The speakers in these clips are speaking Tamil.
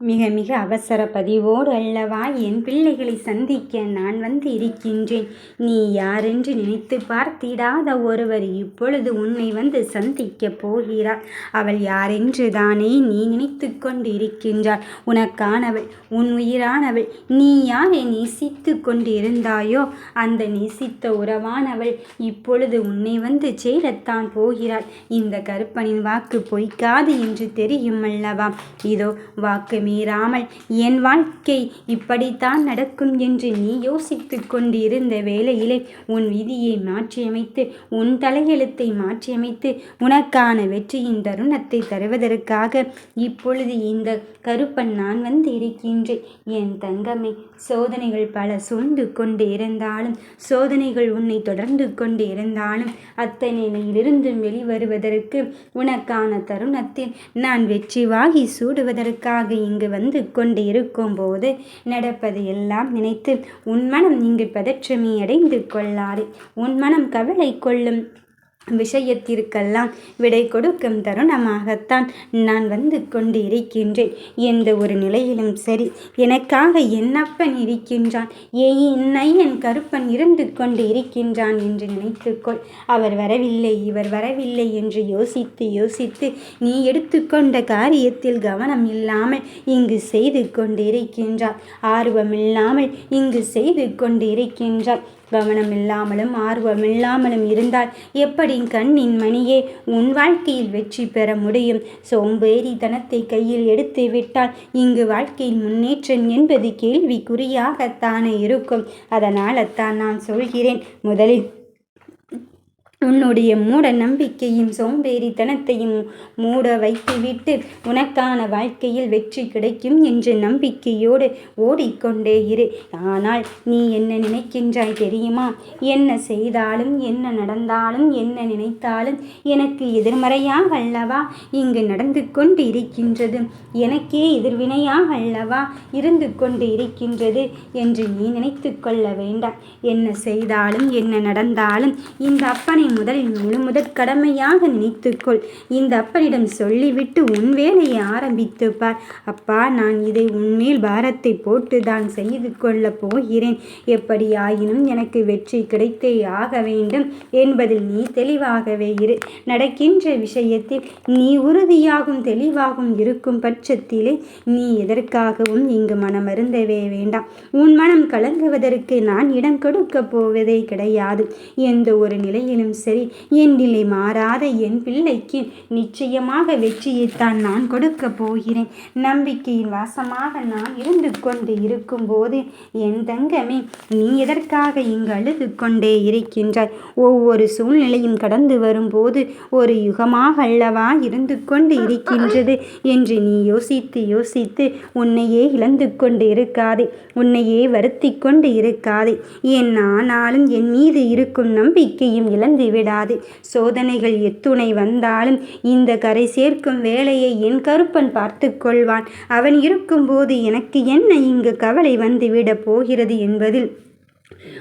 மிக மிக அவசர பதிவோடு அல்லவா? என் பிள்ளைகளை சந்திக்க நான் வந்து இருக்கின்றேன். நீ யாரென்று நினைத்து பார்த்திடாத ஒருவர் இப்பொழுது உன்னை வந்து சந்திக்கப் போகிறார். அவள் யாரென்று தானே நீ நினைத்து கொண்டு இருக்கின்றாள் உனக்கானவள் உன் உயிரானவள் நீ யாரை நேசித்து கொண்டு இருந்தாயோ அந்த நேசித்த உறவானவள் இப்பொழுது உன்னை வந்து சேரத்தான் போகிறாள். இந்த கருப்பனின் வாக்கு பொய்க்காது என்று தெரியும் அல்லவா? இதோ வாக்கு மீறாமல் என் வாழ்க்கை இப்படித்தான் நடக்கும் என்று நீ யோசித்து கொண்டிருந்த வேளையிலே உன் விதியை மாற்றியமைத்து உன் தலையெழுத்தை மாற்றியமைத்து உனக்கான வெற்றியின் தருணத்தை தருவதற்காக இப்பொழுது இந்த கருப்பன் நான் வந்து இருக்கின்றேன். என் தங்கமே சோதனைகள் பல சூழ்ந்து கொண்டு இருந்தாலும் சோதனைகள் உன்னை தொடர்ந்து கொண்டு இருந்தாலும் அத்தனையிலிருந்தும் வெளிவருவதற்கு உனக்கான தருணத்தில் நான் வெற்றி வாகி சூடுவதற்காக இங்கு இங்கு வந்து கொண்டு இருக்கும்போது நடப்பது எல்லாம் நினைத்து உன் மனம் இங்கு பதற்றமே அடைந்து கொள்ளாதே. உன் மனம் கவலை கொள்ளும் விஷயத்திற்கெல்லாம் விடை கொடுக்கும் தருணமாகத்தான் நான் வந்து கொண்டு இருக்கின்றேன் எந்த ஒரு நிலையிலும் சரி எனக்காக என்னப்பன் இருக்கின்றான்? என்னை என் கருப்பன் இருந்து கொண்டு இருக்கின்றான் என்று நினைத்துக்கொள். அவர் வரவில்லை இவர் வரவில்லை என்று யோசித்து யோசித்து நீ எடுத்துக்கொண்ட காரியத்தில் கவனம் இல்லாமல் இங்கு செய்து கொண்டிருக்கின்றார் ஆர்வமில்லாமல் இங்கு செய்து கவனமில்லாமலும் ஆர்வம் இல்லாமலும் இருந்தால் எப்படி கண்ணின் மணியே உன் வாழ்க்கையில் வெற்றி பெற முடியும்? சோம்பேறித்தனத்தை கையில் எடுத்து விட்டால் இங்கு வாழ்க்கையின் முன்னேற்றம் என்பது கேள்விக்குறியாகத்தானே இருக்கும். அதனால் தான் நான் சொல்கிறேன் முதலில் உன்னுடைய மூட நம்பிக்கையும் சோம்பேறித்தனத்தையும் மூட வைத்துவிட்டு உனக்கான வாழ்க்கையில் வெற்றி கிடைக்கும் என்ற நம்பிக்கையோடு ஓடிக்கொண்டே இரு. ஆனால் நீ என்ன நினைக்கின்றாய் தெரியுமா? என்ன செய்தாலும் என்ன நடந்தாலும் என்ன நினைத்தாலும் எனக்கு எதிர்மறையாக அல்லவா? இங்கு நடந்து கொண்டு இருக்கின்றது எனக்கே எதிர்வினையாக அல்லவா? இருந்து கொண்டு இருக்கின்றது என்று நீ நினைத்து கொள்ள வேண்டாம். என்ன செய்தாலும் என்ன நடந்தாலும் இந்த அப்பனை முதலில் முழு முதற் கடமையாக நினைத்துக்கொள். இந்த அப்பனிடம் சொல்லிவிட்டு உன் வேலையை ஆரம்பித்துப்பார். அப்பா நான் இதை உன்மேல் பாரத்தை போட்டு தான் செய்து கொள்ளப் போகிறேன். எப்படியாயினும் எனக்கு வெற்றி கிடைத்தே ஆக வேண்டும் என்பதில் நீ தெளிவாகவே இரு. நடக்கின்ற விஷயத்தில் நீ உறுதியாகும் தெளிவாகவும் இருக்கும் பட்சத்திலே நீ எதற்காகவும் இங்கு மனமருந்தவே வேண்டாம். உன் மனம் கலங்குவதற்கு நான் இடம் கொடுக்கப் போவதே கிடையாது. எந்த ஒரு நிலையிலும் சரி என் நிலை மாறாத என் பிள்ளைக்கு நிச்சயமாக வெற்றியைத்தான் நான் கொடுக்க போகிறேன். நம்பிக்கையின் வாசமாக நான் இருந்து கொண்டு இருக்கும்போது என் தங்கமே நீ எதற்காக இங்கு அழுது கொண்டே இருக்கின்றாய்? ஒவ்வொரு சூழ்நிலையும் கடந்து வரும்போது ஒரு யுகமாக அல்லவா இருந்து கொண்டு இருக்கின்றது என்று நீ யோசித்து யோசித்து உன்னையே இழந்து கொண்டு இருக்காதே உன்னையே வருத்தி கொண்டு இருக்காதே. என் ஆனாலும் என் மீது இருக்கும் நம்பிக்கையும் இழந்து விடாது. சோதனைகள் எத்துணை வந்தாலும் இந்த கரை சேர்க்கும் வேலையை என் கருப்பன் பார்த்து கொள்வான். அவன் இருக்கும்போது எனக்கு என்ன இங்கு கவலை வந்துவிடப் போகிறது என்பதில்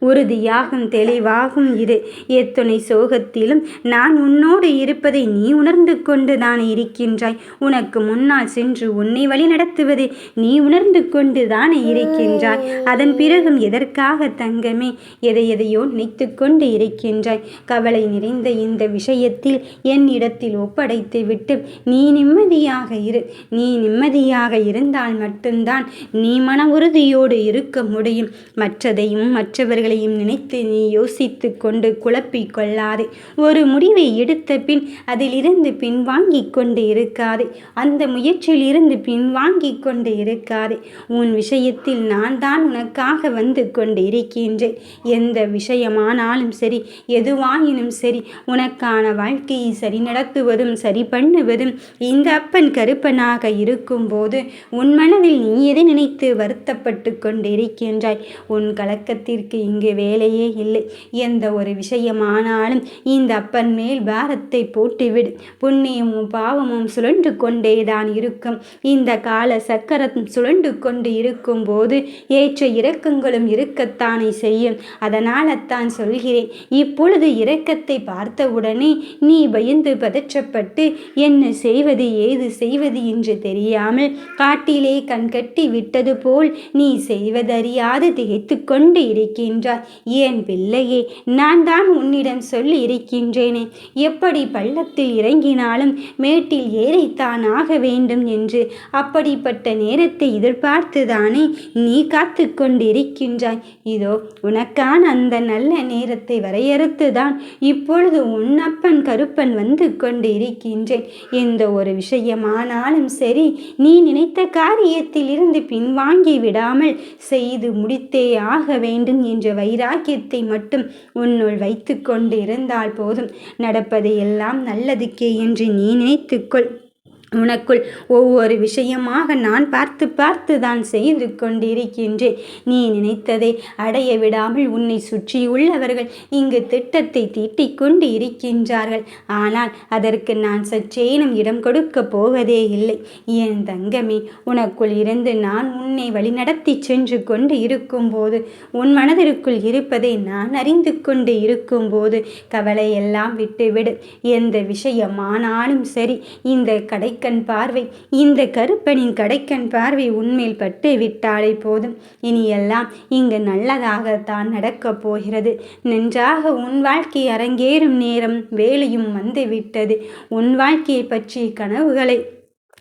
உறுதியாகும் தெளிவாகும் இது. எத்துணை சோகத்திலும் நான் உன்னோடு இருப்பதை நீ உணர்ந்து கொண்டு தான் இருக்கின்றாய். உனக்கு முன்னால் சென்று உன்னை வழி நடத்துவதை நீ உணர்ந்து கொண்டு தானே இருக்கின்றாய். அதன் பிறகும் எதற்காக தங்கமே? எதை எதையோ நினைத்து கொண்டு இருக்கின்றாய். கவலை நிறைந்த இந்த விஷயத்தில் என் இடத்தில் ஒப்படைத்து விட்டு நீ நிம்மதியாக இரு. நீ நிம்மதியாக இருந்தால் மட்டும்தான் நீ மன உறுதியோடு இருக்க முடியும். மற்றதையும் மற்ற மற்றவர்களையும் நினைத்து நீ யோசித்து கொண்டு குழப்பி கொள்ளாதே. ஒரு முடிவை எடுத்த பின் அதிலிருந்து பின்வாங்கி கொண்டு இருக்காதே. அந்த முயற்சியில் இருந்து பின்வாங்கி கொண்டு இருக்காதே. உன் விஷயத்தில் நான் தான் உனக்காக வந்து கொண்டு இருக்கின்றேன். எந்த விஷயமானாலும் சரி எதுவாயினும் சரி உனக்கான வாழ்க்கையை சரி நடத்துவதும் சரி பண்ணுவதும் இந்த அப்பன் கருப்பனாக இருக்கும்போது உன் மனதில் நீ எதை நினைத்து வருத்தப்பட்டு கொண்டிருக்கின்றாய்? உன் கலக்கத்தில் அப்பனிற்கு இங்கு வேலையே இல்லை. எந்த ஒரு விஷயமானாலும் இந்த அப்பன் மேல் பாரத்தை போட்டுவிடு. புண்ணியமும் பாவமும் சுழன்று கொண்டேதான் இருக்கும். இந்த கால சக்கரம் சுழண்டு கொண்டு இருக்கும் போது ஏற்ற இறக்கங்களும் இருக்கத்தானே செய்யும். அதனால்தான் சொல்கிறேன் இப்பொழுது இரக்கத்தை பார்த்தவுடனே நீ பயந்து பதற்றப்பட்டு என்ன செய்வது ஏது செய்வது என்று தெரியாமல் காட்டிலே கண்கட்டி விட்டது போல் நீ செய்வதறியாது திகைத்து கொண்டு இருக்கின்றாய் ஏன் பிள்ளையே நான் தான் உன்னிடம் சொல்லி இருக்கின்றேனே எப்படி பள்ளத்தில் இறங்கினாலும் மேட்டில் ஏறித்தான் ஆக வேண்டும் என்று அப்படிப்பட்ட நேரத்தை எதிர்பார்த்துதானே நீ காத்து கொண்டிருக்கின்றாய். இதோ உனக்கான அந்த நல்ல நேரத்தை வரையறுத்துதான் இப்பொழுது உன்னப்பன் கருப்பன் வந்து கொண்டு இருக்கின்றேன் எந்த ஒரு விஷயமானாலும் சரி நீ நினைத்த காரியத்தில் இருந்து பின்வாங்கி விடாமல் செய்து முடித்தே ஆக வேண்டும் என்ற வைராக்கியத்தை மட்டும் உன்னுள் வைத்து கொண்டு இருந்தால் போதும். நடப்பது எல்லாம் நல்லதுக்கே என்று நீ நினைத்துக்கொள். உனக்குள் ஒவ்வொரு விஷயமாக நான் பார்த்து பார்த்து தான் செய்து கொண்டிருக்கின்றேன். நீ நினைத்ததை அடைய விடாமல் உன்னை சுற்றியுள்ளவர்கள் இங்கு திட்டத்தை தீட்டிக் கொண்டு இருக்கின்றார்கள் ஆனால் அதற்கு நான் சற்றேனும் இடம் கொடுக்க போவதே இல்லை. என் தங்கமே உனக்குள் இருந்து நான் உன்னை வழிநடத்தி சென்று கொண்டு இருக்கும்போது உன் மனதிற்குள் இருப்பதை நான் அறிந்து கொண்டு இருக்கும்போது கவலையெல்லாம் விட்டுவிடு. எந்த விஷயமானாலும் சரி இந்த கடை கடைக்கண் பார்வை. இந்த கருப்பனின் கடைக்கண் பார்வை உண்மையில் பட்டு விட்டாலே போதும். இனியெல்லாம் இங்கு நல்லதாகத்தான் நடக்கப் போகிறது. நன்றாக உன் வாழ்க்கை அரங்கேறும் நேரம் வேலையும் வந்து விட்டது. உன் வாழ்க்கையை பற்றி கனவுகளை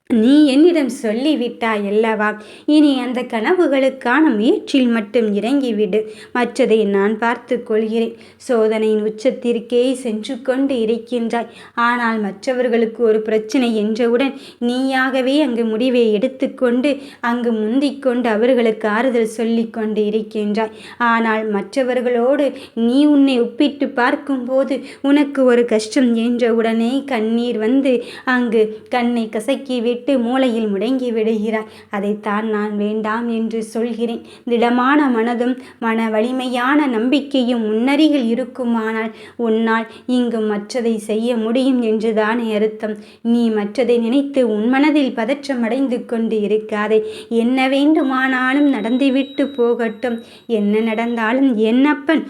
நீ என்னிடம் சொல்லிவிட்டாய் அல்லவா? இனி அந்த கனவுகளுக்கான முயற்சியில் மட்டும் இறங்கிவிடு. மற்றதை நான் பார்த்து கொள்கிறேன். சோதனையின் உச்சத்திற்கே சென்று கொண்டு இருக்கின்றாய். ஆனால் மற்றவர்களுக்கு ஒரு பிரச்சனை என்றவுடன் நீயாகவே அங்கு முடிவை எடுத்துக்கொண்டு அங்கு முந்திக்கொண்டு அவர்களுக்கு ஆறுதல் சொல்லி கொண்டு இருக்கின்றாய். ஆனால் மற்றவர்களோடு நீ உன்னை ஒப்பிட்டு பார்க்கும்போது உனக்கு ஒரு கஷ்டம் என்றவுடனே கண்ணீர் வந்து அங்கு கண்ணை கசக்கி விட்டு மூளையில் முடங்கி விடுகிறாய். அதைத்தான் நான் வேண்டாம் என்று சொல்கிறேன். திடமான மனதும் மன வலிமையான நம்பிக்கையும் முன்னறியில் இருக்குமானால் உன்னால் இங்கு மற்றதை செய்ய முடியும் என்றுதான் அர்த்தம். நீ மற்றதை நினைத்து உன் மனதில் பதற்றமடைந்து கொண்டு இருக்காதே. என்ன வேண்டுமானாலும் நடந்துவிட்டு போகட்டும். என்ன நடந்தாலும் என்னப்பன்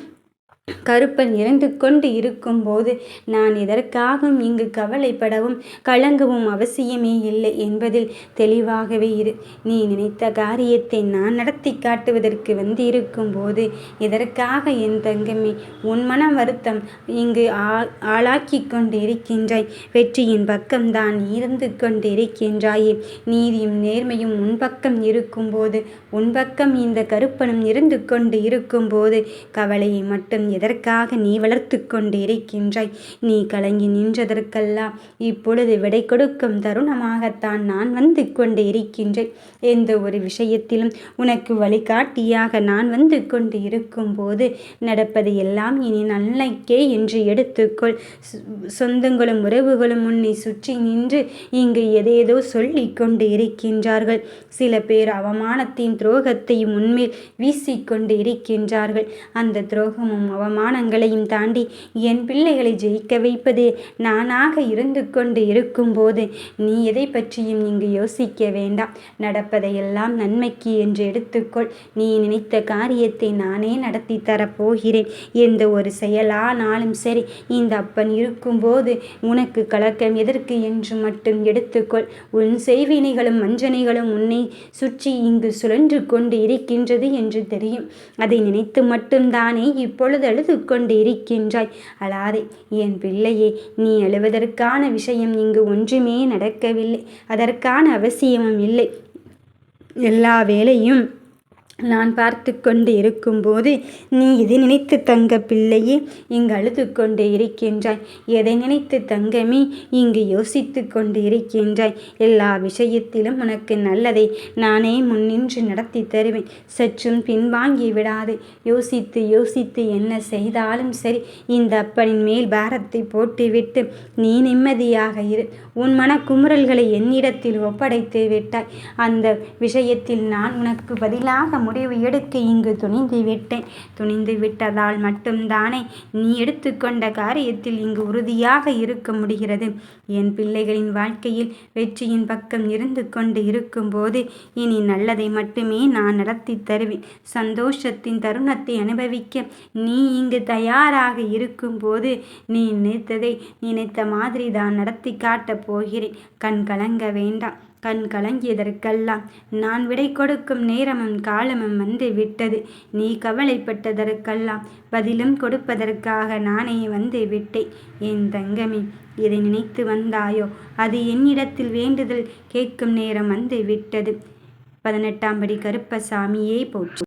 கருப்பன் இறந்து கொண்டு இருக்கும்போது நான் இதற்காகவும் இங்கு கவலைப்படவும் கலங்கவும் அவசியமே இல்லை என்பதில் தெளிவாகவே இரு. நீ நினைத்த காரியத்தை நான் நடத்தி காட்டுவதற்கு வந்து இருக்கும்போது இதற்காக என் தங்கமே உன் மன வருத்தம் இங்கு ஆளாக்கி கொண்டு இருக்கின்றாய் வெற்றியின் பக்கம்தான் இருந்து கொண்டு இருக்கின்றாயே நீதியும் நேர்மையும் உன் பக்கம் இருக்கும்போது உன் பக்கம் இந்த கருப்பனும் இருந்து கொண்டு இருக்கும்போது கவலையை மட்டும் எதற்காக நீ வளர்த்து கொண்டு இருக்கின்றாய் நீ கலங்கி நின்றதற்கெல்லாம் இப்பொழுது விடை கொடுக்கும் தருணமாகத்தான் நான் வந்து கொண்டு இருக்கின்றேன் எந்த ஒரு விஷயத்திலும் உனக்கு வழிகாட்டியாக நான் வந்து கொண்டு இருக்கும்போது நடப்பது எல்லாம் இனி நல்லக்கே என்று எடுத்துக்கொள். சொந்தங்களும் உறவுகளும் உன்னை சுற்றி நின்று இங்கு எதேதோ சொல்லி கொண்டு இருக்கின்றார்கள் சில பேர் அவமானத்தின் துரோகத்தையும் உன்மேல் வீசிக்கொண்டு இருக்கின்றார்கள் அந்த துரோகமும் அவ அவமானங்களையும் தாண்டி என் பிள்ளைகளை ஜெயிக்க வைப்பது நானாக இருந்து கொண்டு இருக்கும்போது நீ எதை பற்றியும் இங்கு யோசிக்க வேண்டாம். நடப்பதையெல்லாம் நன்மைக்கு என்று எடுத்துக்கொள். நீ நினைத்த காரியத்தை நானே நடத்தி தரப்போகிறேன். எந்த ஒரு செயலானாலும் சரி இந்த அப்பன் இருக்கும்போது உனக்கு கலக்கம் எதற்கு என்று மட்டும் எடுத்துக்கொள். உன் செய்வினைகளும் வஞ்சனைகளும் உன்னை சுற்றி இங்கு சுழன்று கொண்டு இருக்கின்றது என்று தெரியும். அதை நினைத்து மட்டும்தானே இப்பொழுது அழுது கொண்டிருக்கின்றாய் அழாதே என் பிள்ளையே நீ அழுவதற்கான விஷயம் இங்கு ஒன்றுமே நடக்கவில்லை. அதற்கான அவசியமும் இல்லை. எல்லா வேலையும் நான் பார்த்து கொண்டு இருக்கும்போது நீ எதை நினைத்து தங்க பிள்ளையே? இங்கு அழுது கொண்டு இருக்கின்றாய். எதை நினைத்து தங்கமே? இங்கு யோசித்து கொண்டு இருக்கின்றாய். எல்லா விஷயத்திலும் உனக்கு நல்லதை நானே முன்னின்று நடத்தி தருவேன். சற்றும் பின்வாங்கி விடாது. யோசித்து யோசித்து என்ன செய்தாலும் சரி. இந்த அப்பனின் மேல் பாரத்தை போட்டுவிட்டு நீ நிம்மதியாக இரு. உன் மன குமுறல்களை என்னிடத்தில் ஒப்படைத்து விட்டாய். அந்த விஷயத்தில் நான் உனக்கு பதிலாக முடிவு எடுக்க இங்கு துணிந்து விட்டேன். துணிந்து விட்டதால் மட்டும்தானே நீ எடுத்துக்கொண்ட காரியத்தில் இங்கு உறுதியாக இருக்க முடிகிறது. என் பிள்ளைகளின் வாழ்க்கையில் வெற்றியின் பக்கம் இருந்து கொண்டு இருக்கும்போது இனி நல்லதை மட்டுமே நான் நடத்தி தருவேன். சந்தோஷத்தின் தருணத்தை அனுபவிக்க நீ இங்கு தயாராக இருக்கும்போது நீ நினைத்ததை நினைத்த மாதிரி தான் நடத்தி காட்டப் போகிறேன். கண் கலங்க வேண்டாம். கண் கலங்கியதற்கெல்லாம் நான் விடை கொடுக்கும் நேரமும் காலமும் வந்து விட்டது. நீ கவலைப்பட்டதற்கெல்லாம் பதிலும் கொடுப்பதற்காக நானே வந்து விட்டேன். என் தங்கமே இதை நினைத்து வந்தாயோ? அது என்னிடத்தில் வேண்டுதல் கேட்கும் நேரம் வந்து விட்டது. பதினெட்டாம் படி கருப்பசாமியே போற்று.